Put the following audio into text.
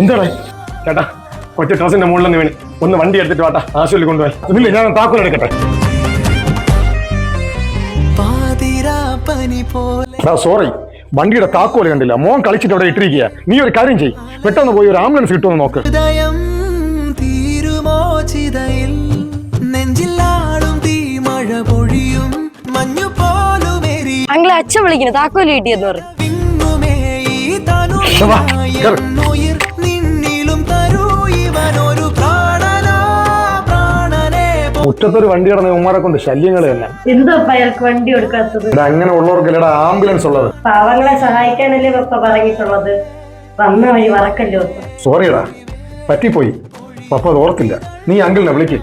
എന്താടാ? ചേട്ടാ കൊച്ചു ഡ്രസ്സിന്റെ മുകളിൽ നിന്ന് വീണ്. ഒന്ന് വണ്ടി എടുത്തിട്ട് വാട്ടാ ആശുപത്രി കൊണ്ടുപോയി ഇല്ല ഞാൻ താക്കോൽ എടുക്കട്ടെ? സോറി വണ്ടിയുടെ താക്കോൽ കണ്ടില്ല. മോൻ കളിച്ചിട്ട് അവിടെ ഇട്ടിരിക്കുക നീ ഒരു കാര്യം ചെയ് പെട്ടെന്ന് പോയി ഒരു ആംബുലൻസ് കിട്ടുമെന്ന് നോക്ക്. അങ്ങളെ അച്ഛൻ വിളിക്കുന്നു. താക്കോൽ കിട്ടിയെന്ന് പറഞ്ഞു മുറ്റത്തൊരു വണ്ടി കിടന്ന ഉമ്മാരെ കൊണ്ട് ശല്യങ്ങൾ തന്നെ. എന്തോ അയാൾക്ക് വണ്ടി കൊടുക്കാത്തത് ഇവിടെ അങ്ങനെ ഉള്ളവർക്കല്ലടാ ആംബുലൻസ് ഉള്ളത്. പാവങ്ങളെ സഹായിക്കാനല്ലേ പപ്പ പറഞ്ഞിട്ടുള്ളത്? വന്ന വഴി മറക്കല്ലോ പപ്പ സോറിയടാ പറ്റിപ്പോയി. പപ്പ അത് ഓർത്തില്ല. നീ അങ്കിളിനെ വിളിക്ക്.